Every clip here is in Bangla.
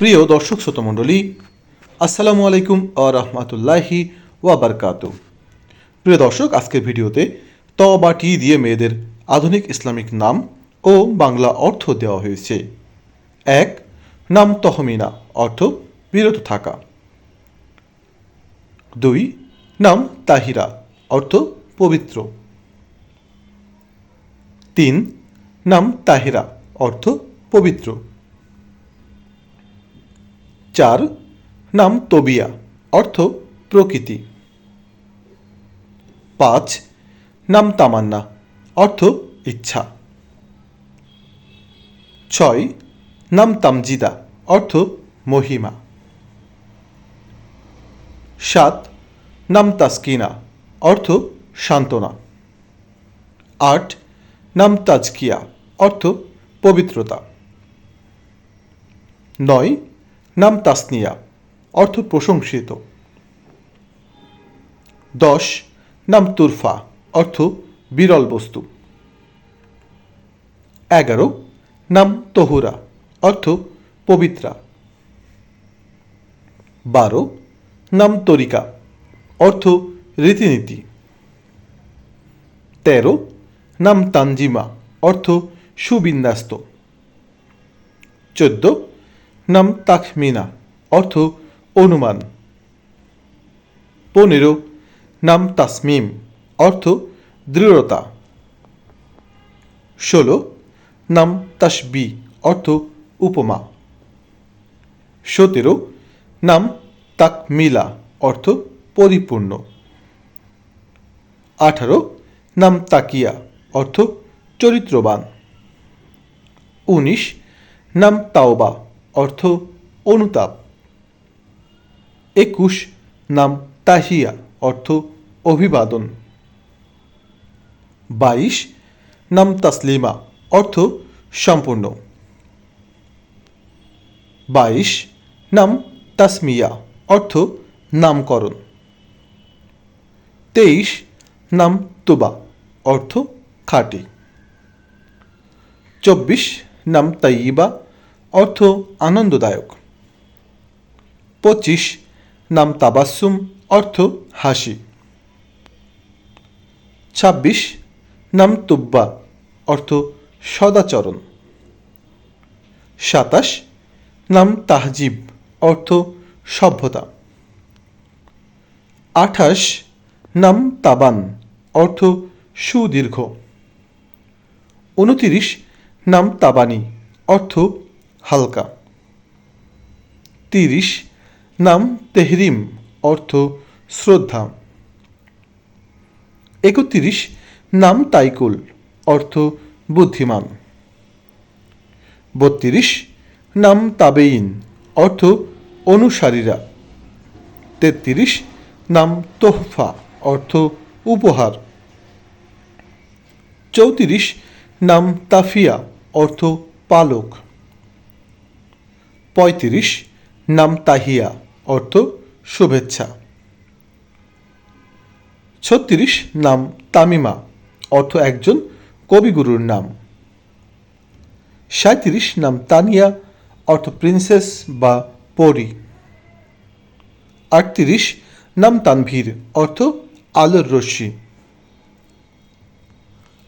প্রিয় দর্শক শ্রোতমণ্ডলী আসসালামু আলাইকুম আ রহমতুল্লাহি ওয়াবারকাত প্রিয় দর্শক, আজকের ভিডিওতে ত বা টি দিয়ে মেয়েদের আধুনিক ইসলামিক নাম ও বাংলা অর্থ দেওয়া হয়েছে। এক, নাম তহমিনা, অর্থ বিরত থাকা। দুই, নাম তাহিরা, অর্থ পবিত্র। তিন, নাম তাহিরা, অর্থ পবিত্র। চার, নাম তবিয়া, অর্থ প্রকৃতি। পাঁচ, নাম তামান্না, অর্থ ইচ্ছা। ছয়, নাম তামজিদা, অর্থ মহিমা। সাত, নাম তাসকিনা, অর্থ সান্ত্বনা। আট, নাম তাজকিয়া, অর্থ পবিত্রতা। নয় নাম তাসনিয়া, অর্থ প্রশংসিত। দশ, নাম তুরফা, অর্থ বিরল বস্তু। এগারো, নাম তহুরা, অর্থ পবিত্রা। বারো, নাম তরিকা, অর্থ রীতিনীতি। তেরো, নাম তানজিমা, অর্থ সুবিন্যাস্ত। চোদ্দ নাম তাখমিনা অর্থ অনুমান। পনেরো, নাম তাসমিম, অর্থ দৃঢ়তা। ষোলো, নাম তাসবি, অর্থ উপমা। সতেরো, নাম তাকমিলা, অর্থ পরিপূর্ণ। আঠারো, নাম তাকিয়া, অর্থ চরিত্রবান। উনিশ, নাম তাওবা অর্থ অনুতাপ। একুশ নাম তাহিয়া, অর্থ অভিবাদন। বাইশ নাম তাসলিমা, অর্থ সম্পূর্ণ। বাইশ নাম তাসমিয়া, অর্থ নামকরণ। তেইশ নাম তুবা, অর্থ খাঁটি। চব্বিশ নাম তাইবা অর্থ আনন্দদায়ক। পঁচিশ, নাম তাবাসুম অর্থ হাসি। ছাব্বিশ, নাম তুব্বা, অর্থ সদাচরণ। সাতাশ, নাম তাহজিব, অর্থ সভ্যতা। আঠাশ, নাম তাবান, অর্থ সুদীর্ঘ। উনতিরিশ, নাম তাবানি, অর্থ হালকা। তিরিশ, নাম তেহরিম, অর্থ শ্রদ্ধা। একত্রিশ, নাম তাইকুল, অর্থ বুদ্ধিমান। বত্রিশ, নাম তাবেইন অর্থ অনুসারীরা। তেত্রিশ, নাম তোহফা, অর্থ উপহার। চৌত্রিশ, নাম তাফিয়া, অর্থ পালক। পঁয়ত্রিশ, নাম তাহিয়া, অর্থ শুভেচ্ছা। ছত্রিশ, নাম তামিমা, অর্থ একজন কবিগুরুর নাম। সাঁত্রিশ নাম তানিয়া, অর্থ প্রিন্সেস বা পরি। আটত্রিশ, নাম তানভীর, অর্থ আলোর রশ্মি।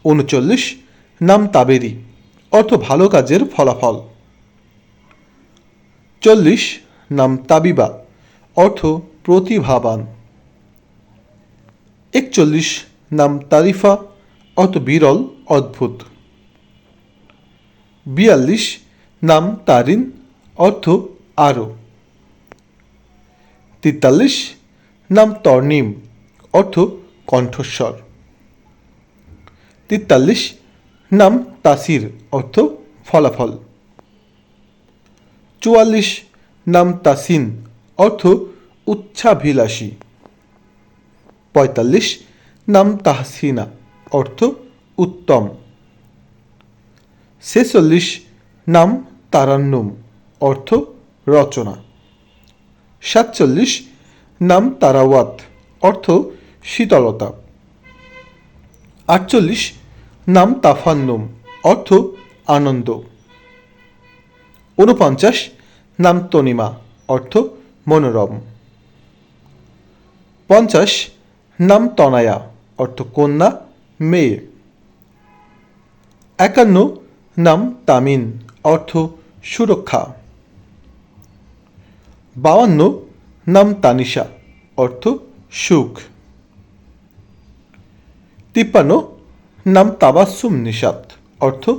উনচল্লিশ, নাম তাবেরি, অর্থ ভালো কাজের ফলাফল। চল্লিশ নাম তাবিবা, অর্থ প্রতিভাবান। একচল্লিশ নাম তারিফা, অর্থ বিরল, অদ্ভুত। বিয়াল্লিশ নাম তারিন, অর্থ আরও। তেতাল্লিশ নাম তর্নিম, অর্থ কণ্ঠস্বর। তেতাল্লিশ নাম তাসির, অর্থ ফলাফল। চুয়াল্লিশ নাম তাসিন, অর্থ উচ্ছাভিলাষী। পঁয়তাল্লিশ নাম তাহসিনা, অর্থ উত্তম। ছেচল্লিশ নাম তারান্নুম, অর্থ রচনা। সাতচল্লিশ নাম তারাওয়াত, অর্থ শীতলতা। আটচল্লিশ নাম তাফান্নুম, অর্থ আনন্দ। ঊনপঞ্চাশ নাম তনিমা অর্থ মনোরম। পঞ্চাশ নাম তনায়া অর্থ কন্যা, মেয়ে। একান্ন নাম তামিন অর্থ সুরক্ষা। বাউান্ন নাম তানিশা অর্থ সুখ। তিপ্পান্ন নাম তাবাসুম নিষাদ, অর্থ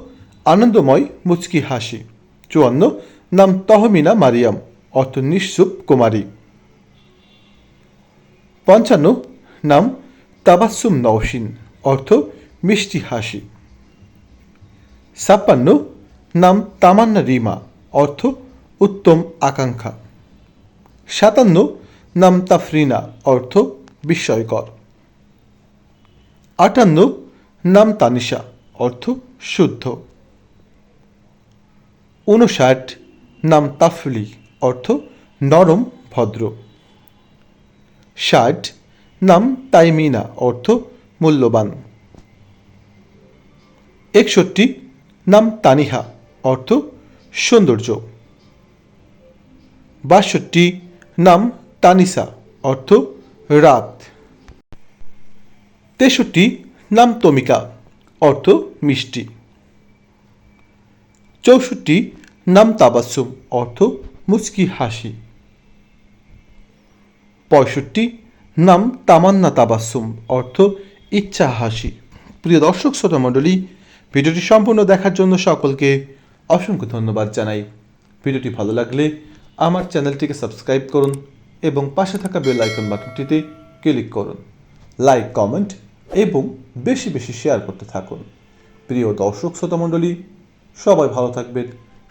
আনন্দময় মুচকি হাসি। চুয়ান্ন, নাম তহমিনা মারিয়াম, অর্থ নিঃসুপ কুমারী। পঞ্চান্ন, নাম তাবাসুম নওশিন, অর্থ মিষ্টি হাসি। ছাপ্পান্ন, নাম তামান্না রিমা, অর্থ উত্তম আকাঙ্ক্ষা। সাতান্ন, নাম তাফরিনা, অর্থ বিস্ময়কর। আটান্ন, নাম তানিশা, অর্থ শুদ্ধ। উনষাট নাম তাফলি, অর্থ নরম ভদ্র। ষাট নাম তাইমিনা, অর্থ মূল্যবান। একষট্টি নাম তানিহা, অর্থ সৌন্দর্য। বাষট্টি নাম তানিসা, অর্থ রাত। তেষট্টি নাম তমিকা, অর্থ মিষ্টি। চৌষট্টি নাম তাবাসুম অর্থ মুচকি হাসি। পঁয়ষট্টি, নাম তামান্না তাবাসুম অর্থ ইচ্ছা হাসি। প্রিয় দর্শক, শ্রোতা মণ্ডলী, ভিডিওটি সম্পূর্ণ দেখার জন্য সকলকে অসংখ্য ধন্যবাদ জানাই। ভিডিওটি ভালো লাগলে আমার চ্যানেলটিকে সাবস্ক্রাইব করুন এবং পাশে থাকা বেল আইকন বাটনটিতে ক্লিক করুন। লাইক, কমেন্ট এবং বেশি বেশি শেয়ার করতে থাকুন। প্রিয় দর্শক, শ্রোতা মণ্ডলী, সবাই ভালো থাকবেন।